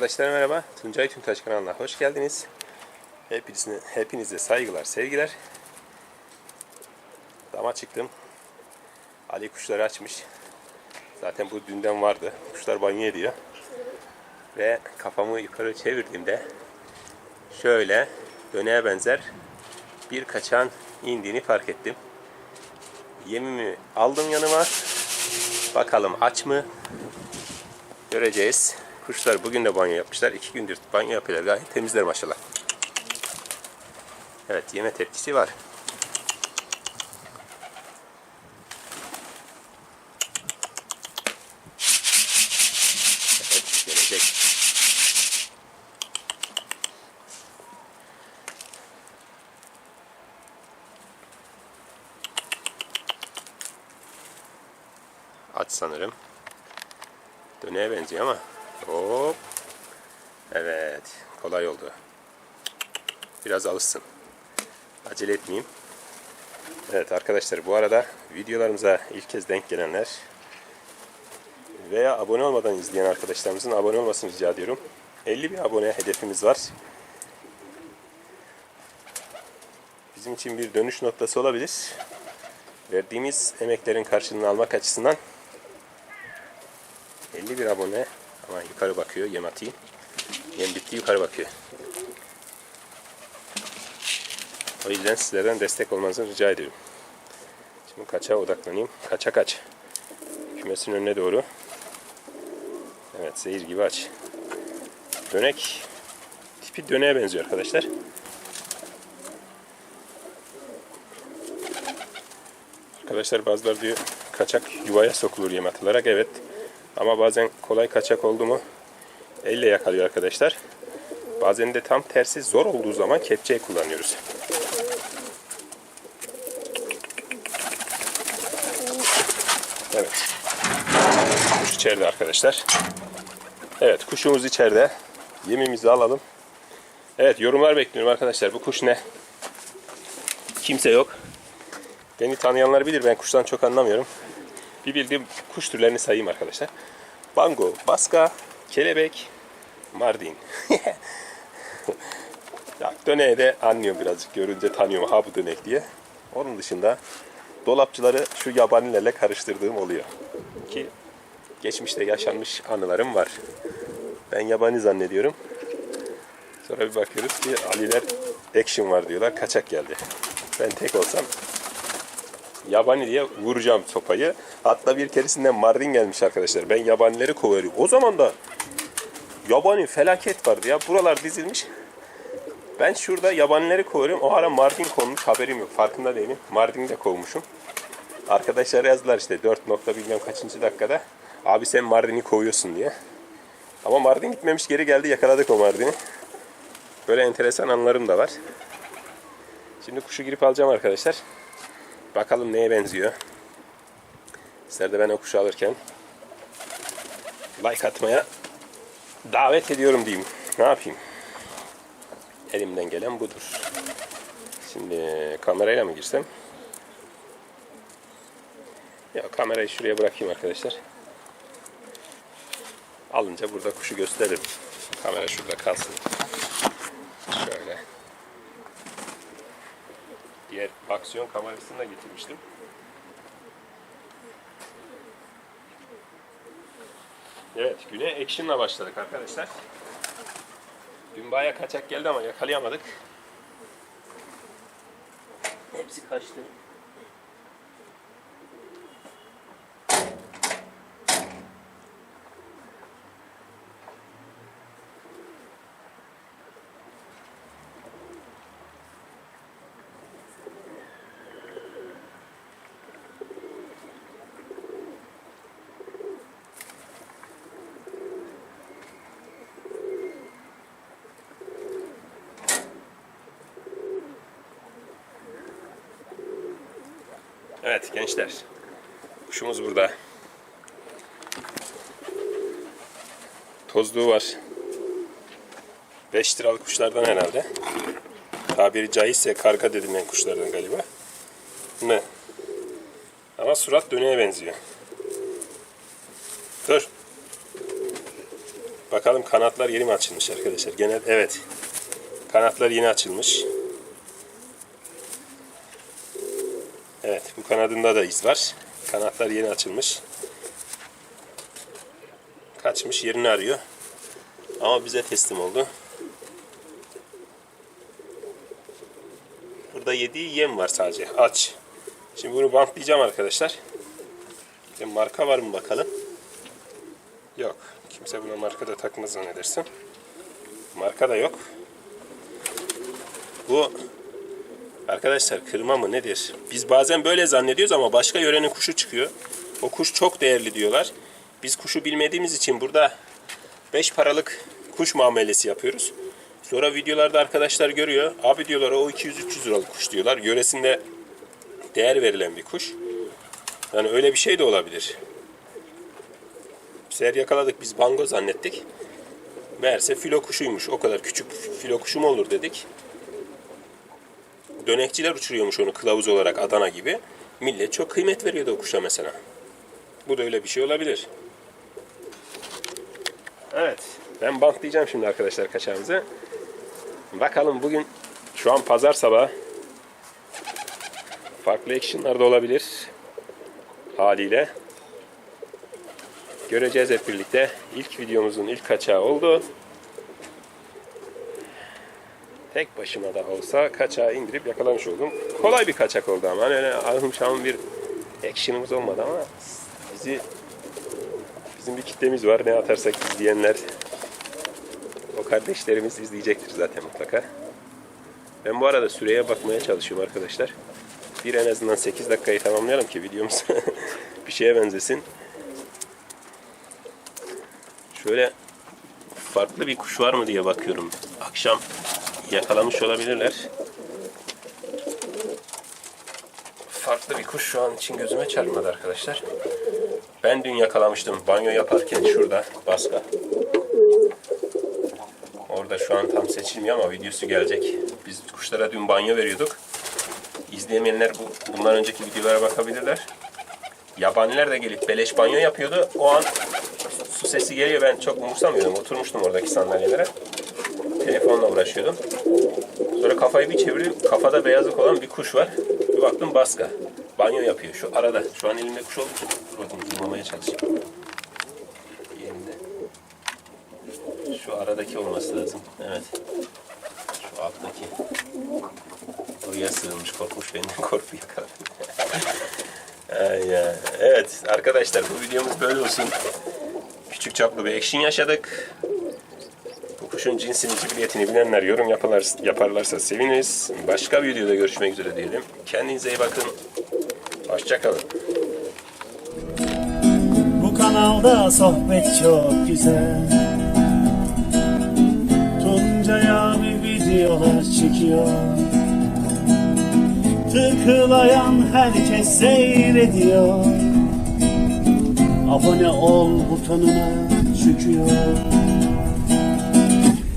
Arkadaşlar merhaba. Tuncay Tüntaş kanalına hoş geldiniz. Hepinize, hepinize saygılar, sevgiler. Dama çıktım. Ali kuşları açmış. Zaten bu dünden vardı. Kuşlar banyo ediyor. Ve kafamı yukarı çevirdiğimde şöyle döneğe benzer bir kaçan indiğini fark ettim. Yemimi aldım yanıma. Bakalım aç mı? Göreceğiz. Kuşlar bugün de banyo yapmışlar. İki gündür banyo yapıyorlar. Gayet temizler maşallah. Evet yeme tepkisi var. Evet gelecek. Aç sanırım. Döneğe benziyor ama. Hop. Evet. Kolay oldu. Biraz alışsın. Acele etmeyeyim. Evet arkadaşlar bu arada videolarımıza ilk kez denk gelenler veya abone olmadan izleyen arkadaşlarımızın abone olmasını rica ediyorum. 50 bin abone hedefimiz var. Bizim için bir dönüş noktası olabilir. Verdiğimiz emeklerin karşılığını almak açısından 51 abone ama yukarı bakıyor yem atayım. Yem bitti yukarı bakıyor. O yüzden sizlerden destek olmanızı rica ediyorum. Şimdi kaça odaklanayım. Kaça kaç. Kümesin önüne doğru. Evet zehir gibi aç. Dönek tipi döneğe benziyor arkadaşlar. Arkadaşlar bazıları diyor kaçak yuvaya sokulur yem atılarak. Evet. Ama bazen kolay kaçak oldu mu elle yakalıyor arkadaşlar. Bazen de tam tersi zor olduğu zaman kepçeyi kullanıyoruz. Evet. Kuş içeride arkadaşlar. Evet kuşumuz içeride. Yemimizi alalım. Evet yorumlar bekliyorum arkadaşlar. Bu kuş ne? Kimse yok. Beni tanıyanlar bilir ben kuştan çok anlamıyorum. Bir bildiğim kuş türlerini sayayım arkadaşlar. Bango, baska, kelebek, mardin. ya döneğe de anlıyorum birazcık görünce tanıyorum ha bu dönek diye. Onun dışında dolapçıları şu yabanilerle karıştırdığım oluyor. Ki geçmişte yaşanmış anılarım var. Ben yabani zannediyorum. Sonra bir bakıyoruz ki Aliler action var diyorlar. Kaçak geldi. Ben tek olsam yabani diye vuracağım sopayı. Hatta bir keresinde Mardin gelmiş arkadaşlar. Ben yabanileri kovuyorum. O zaman da yabani felaket vardı ya. Buralar dizilmiş. Ben şurada yabanileri kovuyorum. O ara Mardin konmuş. Haberim yok. Farkında değilim. Mardin'i de kovmuşum. Arkadaşlar yazdılar işte 4 nokta bilmem kaçıncı dakikada. Abi sen Mardin'i kovuyorsun diye. Ama Mardin gitmemiş geri geldi. Yakaladık o Mardin'i. Böyle enteresan anlarım da var. Şimdi kuşu girip alacağım arkadaşlar. Bakalım neye benziyor. Sizler de ben o kuşu alırken like atmaya davet ediyorum diyeyim. Ne yapayım? Elimden gelen budur. Şimdi kamerayla mı girsem? Ya kamerayı şuraya bırakayım arkadaşlar. Alınca burada kuşu gösteririm. Kamera şurada kalsın. Şöyle. Diğer aksiyon kamerasını da getirmiştim. Evet, güne action'la başladık arkadaşlar. Dün bayağı kaçak geldi ama yakalayamadık. Hepsi kaçtı. Evet gençler. Kuşumuz burada. Tozluğu var. 5 liralık kuşlardan herhalde. Tabiri caizse karga dedilen kuşlardan galiba. Ne? Ama surat döneğe benziyor. Dur. Bakalım kanatlar yeni mi açılmış arkadaşlar? Genel evet. Kanatlar yeni açılmış. Evet, bu kanadında da iz var. Kanatlar yeni açılmış. Kaçmış, yerini arıyor. Ama bize teslim oldu. Burada yediği yem var sadece. Aç. Şimdi bunu bantlayacağım arkadaşlar. Bir marka var mı bakalım. Yok. Kimse buna marka da takmaz zannedersin. Marka da yok. Bu arkadaşlar kırma mı nedir? Biz bazen böyle zannediyoruz ama başka yörenin kuşu çıkıyor. O kuş çok değerli diyorlar. Biz kuşu bilmediğimiz için burada 5 paralık kuş muamelesi yapıyoruz. Sonra videolarda arkadaşlar görüyor. Abi diyorlar o 200-300 liralık kuş diyorlar. Yöresinde değer verilen bir kuş. Yani öyle bir şey de olabilir. Seher yakaladık biz bango zannettik. Meğerse filo kuşuymuş. O kadar küçük filo kuşu mu olur dedik. Dönekçiler uçuruyormuş onu kılavuz olarak Adana gibi. Millet çok kıymet veriyordu o kuşa mesela. Bu da öyle bir şey olabilir. Evet. Ben bantlayacağım şimdi arkadaşlar kaçağımızı. Bakalım bugün şu an pazar sabahı farklı actionlar da olabilir haliyle. Göreceğiz hep birlikte. İlk videomuzun ilk kaçağı oldu. Tek başıma da olsa kaçağı indirip yakalamış oldum. Kolay bir kaçak oldu ama. Hani öyle ahım bir action'ımız olmadı ama bizi bizim bir kitlemiz var. Ne atarsak izleyenler o kardeşlerimiz izleyecektir zaten mutlaka. Ben bu arada süreye bakmaya çalışıyorum arkadaşlar. Bir en azından 8 dakikayı tamamlayalım ki videomuz bir şeye benzesin. Şöyle farklı bir kuş var mı diye bakıyorum. Akşam yakalamış olabilirler. Farklı bir kuş şu an için gözüme çarpmadı arkadaşlar. Ben dün yakalamıştım banyo yaparken şurada baska. Orada şu an tam seçilmiyor ama videosu gelecek. Biz kuşlara dün banyo veriyorduk. İzleyemeyenler bu, bundan önceki videolara bakabilirler. Yabaniler de gelip beleş banyo yapıyordu. O an su sesi geliyor ben çok umursamıyordum. Oturmuştum oradaki sandalyelere. Telefonla uğraşıyordum. Sonra kafayı bir çevirdim. Kafada beyazlık olan bir kuş var. Bir baktım baska. Banyo yapıyor şu arada. Şu an elimde kuş olduğu için dur bakayım zoomlamaya çalışayım. Yerinde. Şu aradaki olması lazım. Evet. Şu alttaki. Oraya sığınmış korkmuş benden korku yakaladı. Evet arkadaşlar bu videomuz böyle olsun. Küçük çaplı bir action yaşadık. Bu kuşun cinsini, cibiliyetini bilenler yorum yaparlar, yaparlarsa seviniriz. Başka bir videoda görüşmek üzere diyelim. Kendinize iyi bakın. Hoşçakalın. Bu kanalda sohbet çok güzel Tuncay abi videolar çekiyor Tıklayan herkes seyrediyor Abone ol butonuna çıkıyor